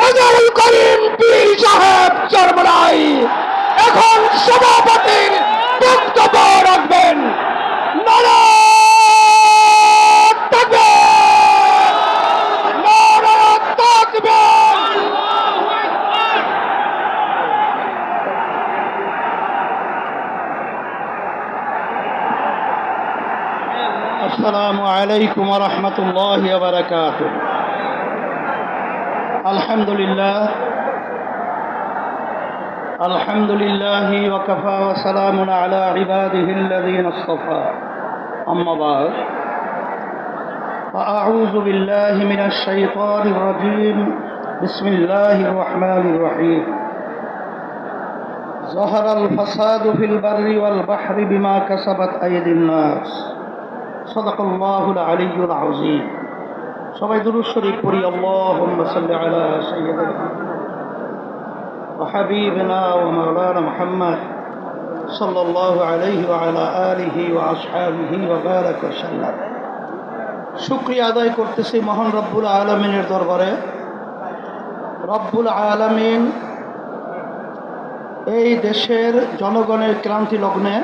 রাজাউল করিম পীর সাহেব চরমলাই এখন সভাপতির বক্তব্য রাখবেন নারা তাকবীর! নারা তাকবীর! السلام عليكم ورحمة الله وبركاته الحمد لله الحمد لله وكفى وسلام على عباده الذين اصطفى أما بعد فأعوذ بالله من الشيطان الرجيم بسم الله الرحمن الرحيم ظهر الفساد في البر والبحر بما كسبت أيدي الناس صدق الله العلي العظيم সবাই দুরূদ শরীফ পড়ি, আল্লাহুম্মা সাল্লি শুকরিয়া আদায় করতেছি মহান রব্বুল আলামিনের দরবারে। রব্বুল আলামিন এই দেশের জনগণের ক্রান্তি লগ্নে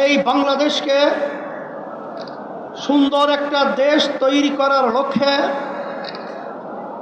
এই বাংলাদেশকে সুন্দর একটা দেশ তৈরি করার লক্ষ্যে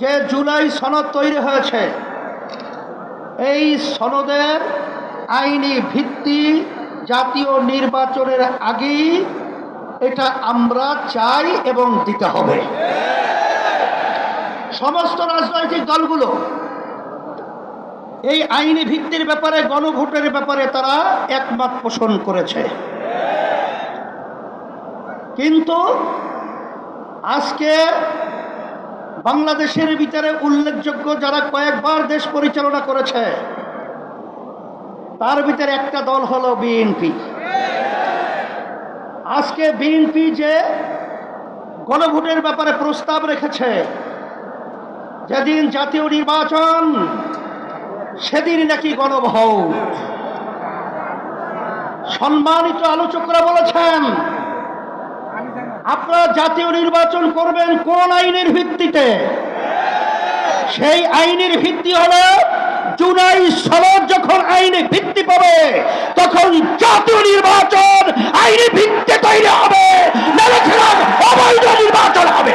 যে জুলাই সনদ তৈরি হয়েছে, এই সনদের আইনি ভিত্তি জাতীয় নির্বাচনের আগেই এটা আমরা চাই এবং দিতে হবে। সমস্ত রাজনৈতিক দলগুলো এই আইনি ভিত্তির ব্যাপারে, গণভোটের ব্যাপারে তারা একমত পোষণ করেছে। কিন্তু আজকে বাংলাদেশের ভিতরে উল্লেখযোগ্য যারা কয়েকবার দেশ পরিচালনা করেছে, তার ভিতরে একটা দল হলো বিএনপি আজকে বিএনপি যে গণভোটের ব্যাপারে প্রস্তাব রেখেছে, যেদিন জাতীয় নির্বাচন সেদিন নাকি গণভোট সম্মানিত আলোচকরা বলেছেন, আপনারা জাতীয় নির্বাচন করবেন কোন আইনের ভিত্তিতে। সেই আইনের ভিত্তি হলো, জুলাই সনদ যখন আইনে ভিত্তি পাবে, তখন জাতীয় নির্বাচন আইনি ভিত্তি তৈরি হবে নাহলে খেলাম অবৈধ নির্বাচন হবে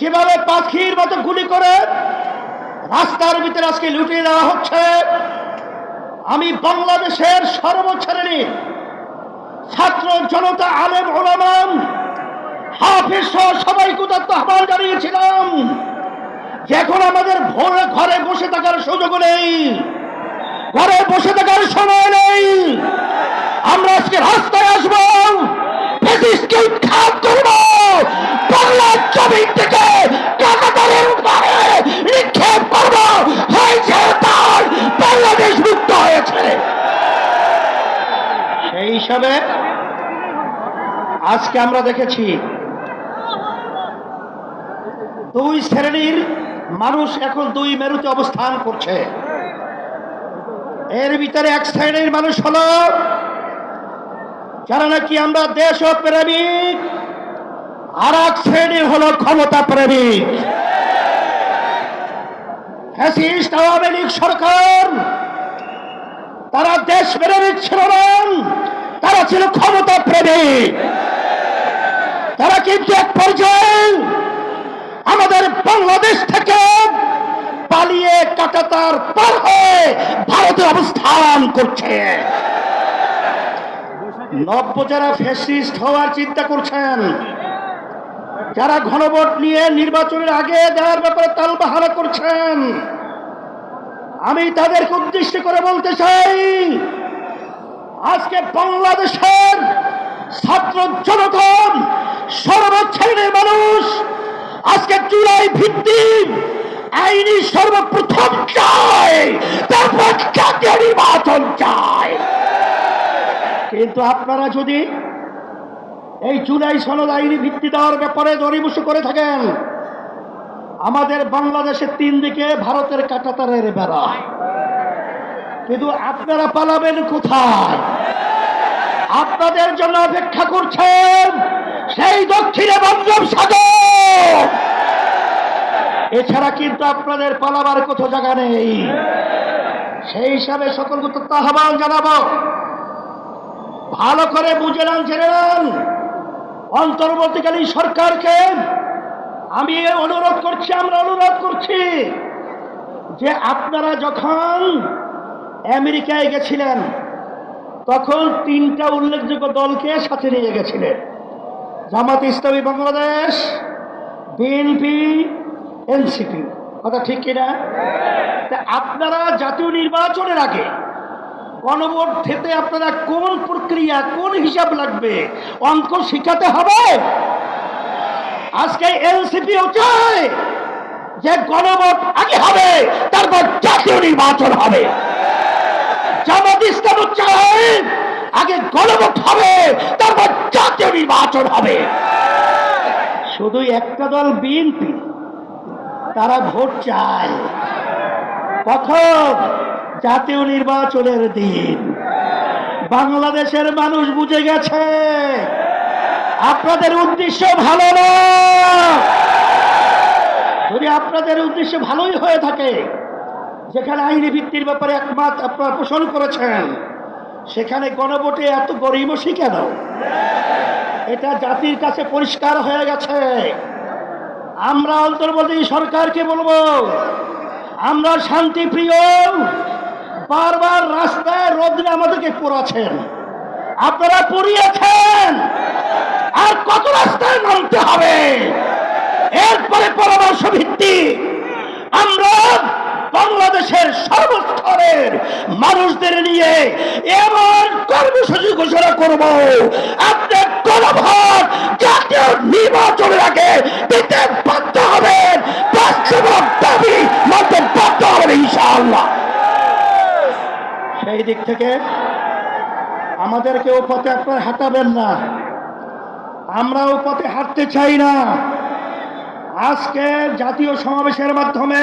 যেভাবে পাখির মতো গুলি করে রাস্তার ভিতরে আজকে লুটিয়ে দেওয়া হচ্ছে, আমি বাংলাদেশের সর্বশ্রেণী ছাত্র জনতা আলেম ওলামান হাফিজ সহ সবাইকে উদাত্ত আহ্বান জানিয়েছিলাম এখন আমাদের ভোরে ঘরে বসে থাকার সুযোগ নেই। ঘরে বসে থাকার সময় নেই। আমরা আজকে রাস্তায় আসব করব, বাংলার জমিন থেকে কাকাতারের উপরে নিক্ষেপ করব হয়েছে তার বাংলাদেশ মুক্ত হিসাবে আজকে আমরা দেখেছি দুই শ্রেণির মানুষ এখন দুই মেরুতে অবস্থান করছে। এর ভিতরে এক শ্রেণির মানুষ হলো, যারা নাকি আমরা দেশ প্রেমিক আর এক শ্রেণির হল ক্ষমতা প্রেমিক আওয়ামী লীগ সরকার, তারা দেশ প্রেমিক ছিল না। তারা ছিল ক্ষমতা প্রেমিক তারা কিন্তু এক পর্যায়ে আমাদের বাংলাদেশ থেকে পালিয়ে কাটাতার পার হয়ে ভারতে অবস্থান করছে। নব্য যারা ফ্যাসিস্ট হওয়ার চিন্তা করছেন, যারা ঘনভোট নিয়ে নির্বাচনের আগে দেওয়ার ব্যাপারে তালবাহারা করছেন, আমি তাদেরকে উদ্দেশ্য করে বলতে চাই আজকে বাংলাদেশের ছাত্র জনগণ, সর্বশ্রেণীর মানুষ, আজকে জুলাই ভিত্তিক আইনি সর্বপ্রথম চায় তারপর জাতীয় নির্বাচন চায় কিন্তু আপনারা যদি এই জুলাই সনদ আইনি ভিত্তি দেওয়ার ব্যাপারে দরিবুসু করে থাকেন, আমাদের বাংলাদেশের তিন দিকে ভারতের কাটাতারের বেড়া। কিন্তু আপনারা পালাবেন কোথায়? আপনাদের জন্য অপেক্ষা করছেন সেই দক্ষিণে বঙ্গোপসাগর এছাড়া কিন্তু আপনাদের পালাবার কোথাও জায়গা নেই। সেই হিসাবে সকলকে তো আহ্বান জানাব। ভালো করে বুঝে নেন জেনে নেন অন্তর্বর্তীকালীন সরকারকে আমি অনুরোধ করছি, আমরা অনুরোধ করছি যে আপনারা যখন আমেরিকায় গেছিলেন তখন তিনটা উল্লেখযোগ্য দলকে সাথে নিয়ে গেছিলেন। Jamaat Islami Bangladesh, BNP, NCP. কথা ঠিক কিনা আপনারা জাতীয় নির্বাচনের আগে গণভোট থেকে আপনারা কোন প্রক্রিয়া, কোন হিসাব লাগবে? অঙ্ক শিখাতে হবে? আজকে এনসিপিও চায় যে গণভোট আগে হবে, তারপর জাতীয় নির্বাচন হবে। ইসলাম চায় আগে গণভোট হবে, তারপর জাতীয় নির্বাচন হবে। শুধু একটা দল বিএনপি, তারা ভোট চায়। কখন জাতীয় নির্বাচনের দিন। বাংলাদেশের মানুষ বুঝে গেছে, আপনাদের উদ্দেশ্য ভালো না। যদি আপনাদের উদ্দেশ্য ভালোই হয়ে থাকে যেখানে আইনি ভিত্তির ব্যাপারে একমাত্র আপনারা পোষণ করেছেন, সেখানে গণভোটে এত গরিমসি কেন? এটা জাতির কাছে পরিষ্কার হয়ে গেছে। আমরা অন্তর্বর্তী সরকারকে বলব, আমরা শান্তিপ্রিয়, বারবার রাস্তায় রোদ্রে আমাদেরকে পোড়াছেন আপনারা পড়িয়েছেন। আর কত রাস্তায় নামতে হবে? এরপরে পরামর্শ ভিত্তি আমরা বাংলাদেশের সর্বস্তরের মানুষদের নিয়ে এমন কর্মসূচি ঘোষণা করব। আপনার গণভোট, জাতীয় নির্বাচনের আগে দিতে বাধ্য হবেন। বাস্তব দাবি মানতে বাধ্য হবেন ইনশাআল্লাহ। সেই দিক থেকে আমাদেরকে ও পথে আপনার হাঁটাবেন না। আমরাও পথে হাঁটতে চাই না। আজকে জাতীয় সমাবেশের মাধ্যমে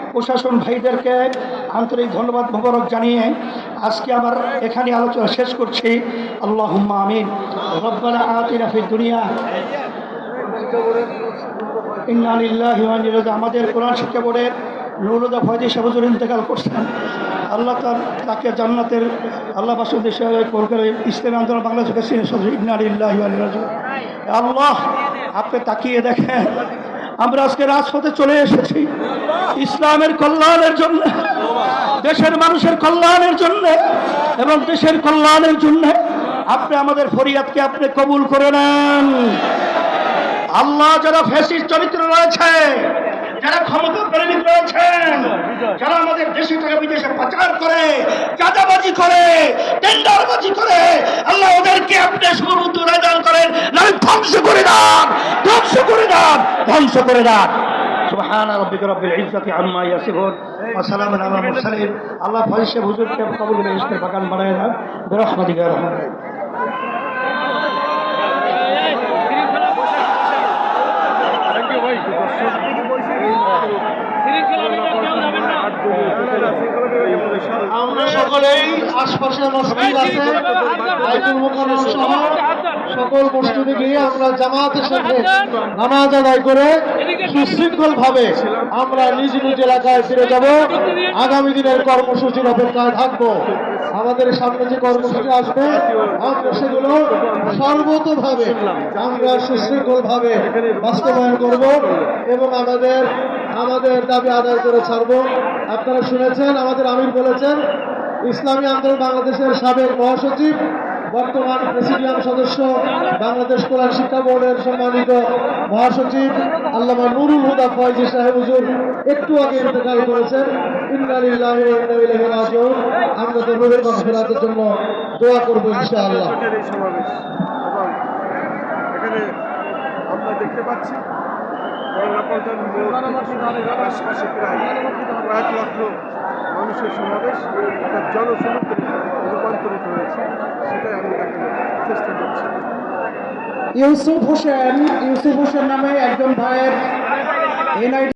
প্রশাসন ভাইদেরকে আন্তরিক ধন্যবাদ, মোবারক জানিয়ে আজকে আমার এখানে আলোচনা শেষ করছি। আল্লাহ আমিন। রব্বানা আতিনা দুনিয়া। আমাদের কোরআন শিক্ষা বোর্ডের নুরুদা ফয়দি সাহুজুর ইন্তেকাল করছেন। আল্লাহ তার তাকে জান্নাতের আল্লাহ বাসুদ্দেশ কলকাতা ইসলামী আন্দোলন বাংলাদেশ প্রেসিডেন্ট সদস্য ইন্না লিল্লাহি ওয়া ইন্না ইলাইহি রাজিউন। আল্লাহ, আপনি তাকিয়ে দেখেন। আমরা আজকে রাজপথে চলে এসেছি। ইসলামের কল্যাণের জন্য, দেশের মানুষের কল্যাণের জন্য এবং দেশের কল্যাণের জন্য আপনি আমাদের ফরিয়াদকে আপনি কবুল করে নেন। আল্লাহ যারা ফেসির চরিত্র রয়েছে যারা ক্ষমতা প্রেমিক রয়েছেন যারা আমাদের দেশে টাকা বিদেশে পাচার করে চাঁদাবাজি করে টেন্ডারবাজি করে আল্লাহ ওদেরকে আপনি সুবুদ্ধ রাজান করেন নাহলে ধ্বংস করে দেন ধ্বংস করে দেন ধ্বংস করে দেন। সুবহান রব্বিকা রব্বিল ইজ্জাতি আম্মা ইয়াসিফুন। ওয়া সালামুন আলাল মুরসালিন। আল্লাহ ফরিশে হুজুরকে কবুল করে বাগান বানায় দেন বিরহমাতিকা রহমান। আমরা সকলেই আশপাশে মসজিদ আছে বাইতুল মুকাররম সহ সকল মসজিদে গিয়ে আমরা জামাতের সাথে নামাজ আদায় করে সুশৃঙ্খল ভাবে আমরা নিজ নিজ এলাকায় ফিরে যাব। আগামী দিনের কর্মসূচির অপেক্ষায় থাকব। আমাদের সামনে যে কর্মসূচি আসবে, আমরা সেগুলো সর্বতভাবে আমরা সুশৃঙ্খল ভাবে বাস্তবায়ন করব এবং আমাদের আমাদের দাবি আদায় করে ছাড়বো। আপনারা শুনেছেন, আমাদের আমির বলেছেন, ইসলামী আন্দোলন বাংলাদেশের সাবেক মহাসচিব, বর্তমান প্রেসিডিয়াম সদস্য বাংলাদেশ কোরআন শিক্ষা বোর্ডের সম্মানিত মহাসচিব, আল্লামা নুরুল হুদা ফয়জি সাহেব হুজুর, একটু আগে ইন্তেকাল করেছেন। আমরা তো রুহের মাগফিরাতের জন্য দোয়া করব আমরা দেখতে পাচ্ছি আশপাশে প্রায় কয়েক লক্ষ মানুষের সমাবেশ একটা জনসমুদ্রে রূপান্তরিত হয়েছে সেটাই আমি দেখার চেষ্টা করছি ইউসুফ হোসেন ইউসুফ হোসেন নামে একজন ভাইয়ের এনআইডি